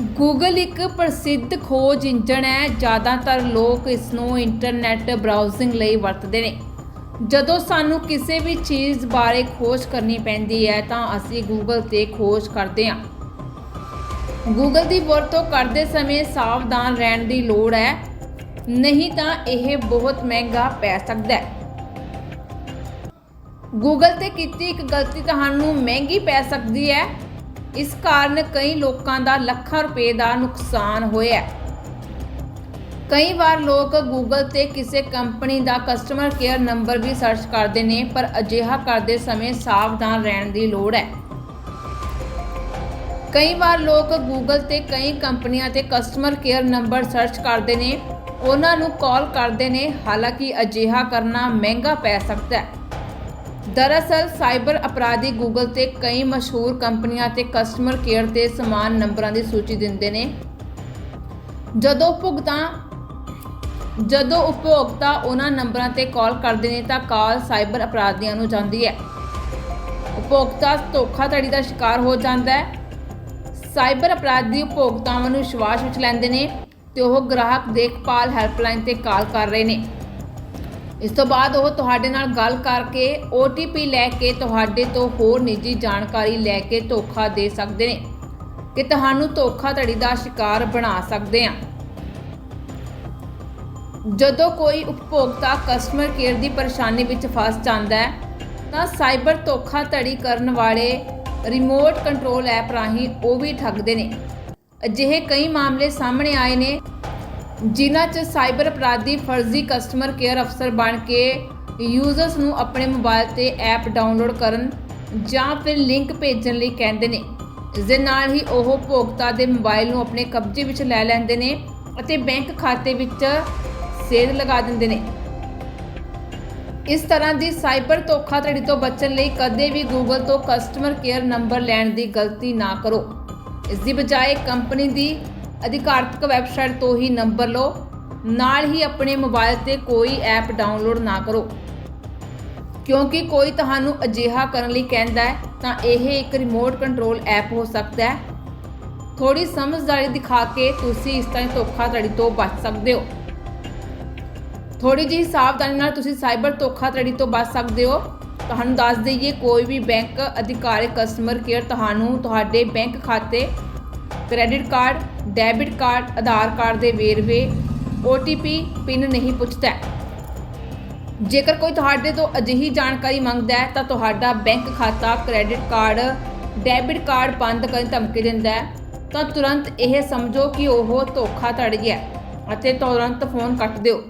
Google ਇੱਕ ਪ੍ਰਸਿੱਧ ਖੋਜ ਇੰਜਣ ਹੈ, ਜ਼ਿਆਦਾਤਰ ਲੋਕ ਇਸ ਨੂੰ ਇੰਟਰਨੈਟ ਬਰਾਊਜ਼ਿੰਗ ਲਈ ਵਰਤਦੇ ਨੇ। ਜਦੋਂ ਸਾਨੂੰ ਕਿਸੇ ਵੀ ਚੀਜ਼ ਬਾਰੇ ਖੋਜ ਕਰਨੀ ਪੈਂਦੀ ਹੈ, ਤਾਂ ਅਸੀਂ ਗੂਗਲ ਤੇ ਖੋਜ ਕਰਦੇ ਹਾਂ। ਗੂਗਲ ਦੀ ਵਰਤੋਂ ਕਰਦੇ ਸਮੇਂ ਸਾਵਧਾਨ ਰਹਿਣ ਦੀ ਲੋੜ ਹੈ। ਨਹੀਂ ਤਾਂ ਇਹ ਬਹੁਤ ਮਹਿੰਗਾ ਪੈ ਸਕਦਾ ਹੈ। ਗੂਗਲ ਤੇ ਕੀਤੀ ਇੱਕ ਗਲਤੀ ਤੁਹਾਨੂੰ ਮਹਿੰਗੀ ਪੈ ਸਕਦੀ ਹੈ। ਇਸ ਕਾਰਨ ਕਈ ਲੋਕਾਂ ਦਾ ਲੱਖਾਂ ਰੁਪਏ ਦਾ ਨੁਕਸਾਨ ਹੋਇਆ ਕਈ ਵਾਰ ਲੋਕ ਗੂਗਲ ਤੇ ਕਿਸੇ ਕੰਪਨੀ ਦਾ ਕਸਟਮਰ ਕੇਅਰ ਨੰਬਰ ਵੀ ਸਰਚ ਕਰਦੇ ਨੇ, ਪਰ ਅਜਿਹਾ ਕਰਦੇ ਸਮੇਂ ਸਾਵਧਾਨ ਰਹਿਣ ਦੀ ਲੋੜ ਹੈ। ਕਈ ਵਾਰ ਲੋਕ ਗੂਗਲ ਤੇ ਕਈ ਕੰਪਨੀਆਂ ਤੇ ਕਸਟਮਰ ਕੇਅਰ ਨੰਬਰ ਸਰਚ ਕਰਦੇ ਨੇ, ਉਹਨਾਂ ਨੂੰ ਕਾਲ ਕਰਦੇ ਨੇ, ਹਾਲਾਂਕਿ ਅਜਿਹਾ ਕਰਨਾ ਮਹਿੰਗਾ ਪੈ ਸਕਦਾ ਹੈ। ਦਰਅਸਲ ਸਾਈਬਰ ਅਪਰਾਧੀ ਗੂਗਲ ਤੇ ਕਈ ਮਸ਼ਹੂਰ ਕੰਪਨੀਆਂ ਤੇ ਕਸਟਮਰ ਕੇਅਰ ਤੇ ਸਮਾਨ ਨੰਬਰਾਂ ਦੀ ਸੂਚੀ ਦਿੰਦੇ ਨੇ। ਜਦੋਂ ਭੁਗਤਾਂ ਜਦੋਂ ਉਪਭੋਗਤਾ ਉਹਨਾਂ ਨੰਬਰਾਂ ਤੇ ਕਾਲ ਕਰਦੇ ਨੇ ਤਾਂ ਕਾਲ ਸਾਈਬਰ ਅਪਰਾਧੀਆਂ ਨੂੰ ਜਾਂਦੀ ਹੈ। ਉਪਭੋਗਤਾ ਧੋਖਾਧੜੀ ਦਾ ਸ਼ਿਕਾਰ ਹੋ ਜਾਂਦਾ ਹੈ। ਸਾਈਬਰ ਅਪਰਾਧੀ ਉਪਭੋਗਤਾਵਾਂ ਨੂੰ ਵਿਸ਼ਵਾਸ ਵਿੱਚ ਲੈਂਦੇ ਨੇ ਤੇ ਉਹ ਗ੍ਰਾਹਕ ਦੇਖਭਾਲ ਹੈਲਪਲਾਈਨ ਤੇ ਕਾਲ ਕਰ ਰਹੇ ਨੇ। ਇਸ ਤੋਂ ਬਾਅਦ ਉਹ ਤੁਹਾਡੇ ਨਾਲ ਗੱਲ ਕਰਕੇ OTP ਲੈ ਕੇ ਤੁਹਾਡੇ ਤੋਂ ਹੋਰ ਨਿੱਜੀ ਜਾਣਕਾਰੀ ਲੈ ਕੇ ਧੋਖਾ ਦੇ ਸਕਦੇ ਨੇ ਕਿ ਤੁਹਾਨੂੰ ਧੋਖਾਧੜੀ ਦਾ ਸ਼ਿਕਾਰ ਬਣਾ ਸਕਦੇ ਆ। ਜਦੋਂ ਕੋਈ ਉਪਭੋਗਤਾ ਕਸਟਮਰ ਕੇਅਰ ਦੀ ਪਰੇਸ਼ਾਨੀ ਵਿੱਚ ਫਸ ਜਾਂਦਾ ਹੈ, ਤਾਂ ਸਾਈਬਰ ਧੋਖਾਧੜੀ ਕਰਨ ਵਾਲੇ ਰਿਮੋਟ ਕੰਟਰੋਲ ਐਪ ਰਾਹੀਂ ਉਹ ਵੀ ਠੱਗਦੇ ਨੇ। ਅਜਿਹੇ ਕਈ ਮਾਮਲੇ ਸਾਹਮਣੇ ਆਏ ਨੇ ਜਿਨ੍ਹਾਂ 'ਚ ਸਾਈਬਰ ਅਪਰਾਧੀ ਫਰਜ਼ੀ ਕਸਟਮਰ ਕੇਅਰ ਅਫਸਰ ਬਣ ਕੇ ਯੂਜ਼ਰਸ ਨੂੰ ਆਪਣੇ ਮੋਬਾਈਲ ਤੇ ਐਪ ਡਾਊਨਲੋਡ ਕਰਨ ਜਾਂ ਫਿਰ ਲਿੰਕ ਭੇਜਣ ਲਈ ਕਹਿੰਦੇ ਨੇ। ਇਸ ਦੇ ਨਾਲ ਹੀ ਉਹ ਉਪਭੋਗਤਾ ਦੇ ਮੋਬਾਈਲ ਨੂੰ ਆਪਣੇ ਕਬਜ਼ੇ ਵਿੱਚ ਲੈ ਲੈਂਦੇ ਨੇ ਅਤੇ ਬੈਂਕ ਖਾਤੇ ਵਿੱਚ ਸੇਧ ਲਗਾ ਦਿੰਦੇ ਨੇ। ਇਸ ਤਰ੍ਹਾਂ ਦੀ ਸਾਈਬਰ ਧੋਖਾਧੜੀ ਤੋਂ ਬਚਣ ਲਈ ਕਦੇ ਵੀ ਗੂਗਲ ਤੋਂ ਕਸਟਮਰ ਕੇਅਰ ਨੰਬਰ ਲੈਣ ਦੀ ਗਲਤੀ ਨਾ ਕਰੋ। ਇਸ ਦੀ ਬਜਾਏ ਕੰਪਨੀ ਦੀ ਅਧਿਕਾਰਤਕ ਵੈਬਸਾਈਟ ਤੋਂ ਹੀ ਨੰਬਰ ਲਓ। ਨਾਲ ਹੀ ਆਪਣੇ ਮੋਬਾਈਲ ਤੇ ਕੋਈ ਐਪ ਡਾਊਨਲੋਡ ਨਾ ਕਰੋ। ਕਿਉਂਕਿ ਕੋਈ ਤੁਹਾਨੂੰ ਅਜਿਹਾ ਕਰਨ ਲਈ ਕਹਿੰਦਾ ਹੈ, ਤਾਂ ਇਹ ਇੱਕ ਰਿਮੋਟ ਕੰਟਰੋਲ ਐਪ ਹੋ ਸਕਦਾ ਹੈ। ਥੋੜੀ ਸਮਝਦਾਰੀ ਦਿਖਾ ਕੇ ਤੁਸੀਂ ਇਸ ਤਰ੍ਹਾਂ ਦੀ ਧੋਖਾਧੜੀ ਤੋਂ ਬਚ ਸਕਦੇ ਹੋ। ਥੋੜੀ ਜਿਹੀ ਸਾਵਧਾਨੀ ਨਾਲ ਤੁਸੀਂ ਸਾਈਬਰ ਧੋਖਾਧੜੀ ਤੋਂ ਬਚ ਸਕਦੇ ਹੋ। ਤੁਹਾਨੂੰ ਦੱਸ ਦਈਏ, ਕੋਈ ਵੀ ਬੈਂਕ ਅਧਿਕਾਰੀ ਕਸਟਮਰ ਕੇਅਰ ਤੁਹਾਨੂੰ ਤੁਹਾਡੇ ਬੈਂਕ ਖਾਤੇ credit card, debit card, Aadhaar card ਦੇ ਵੇਰਵੇ OTP ਪਿੰਨ ਨਹੀਂ ਪੁੱਛਦਾ। ਜੇਕਰ ਕੋਈ ਤੁਹਾਡੇ ਤੋਂ ਅਜਿਹੀ ਜਾਣਕਾਰੀ ਮੰਗਦਾ ਹੈ, ਤਾਂ ਤੁਹਾਡਾ ਬੈਂਕ ਖਾਤਾ ਕ੍ਰੈਡਿਟ ਕਾਰਡ, ਡੈਬਿਟ ਕਾਰਡ ਬੰਦ ਕਰਨ ਧਮਕੀ ਦਿੰਦਾ ਹੈ, ਤਾਂ ਤੁਰੰਤ ਇਹ ਸਮਝੋ ਕਿ ਉਹ ਧੋਖਾ ਧੋਖਾਧੜੀ ਗਿਆ ਅਤੇ ਤੁਰੰਤ ਫੋਨ ਕੱਟ ਦਿਓ।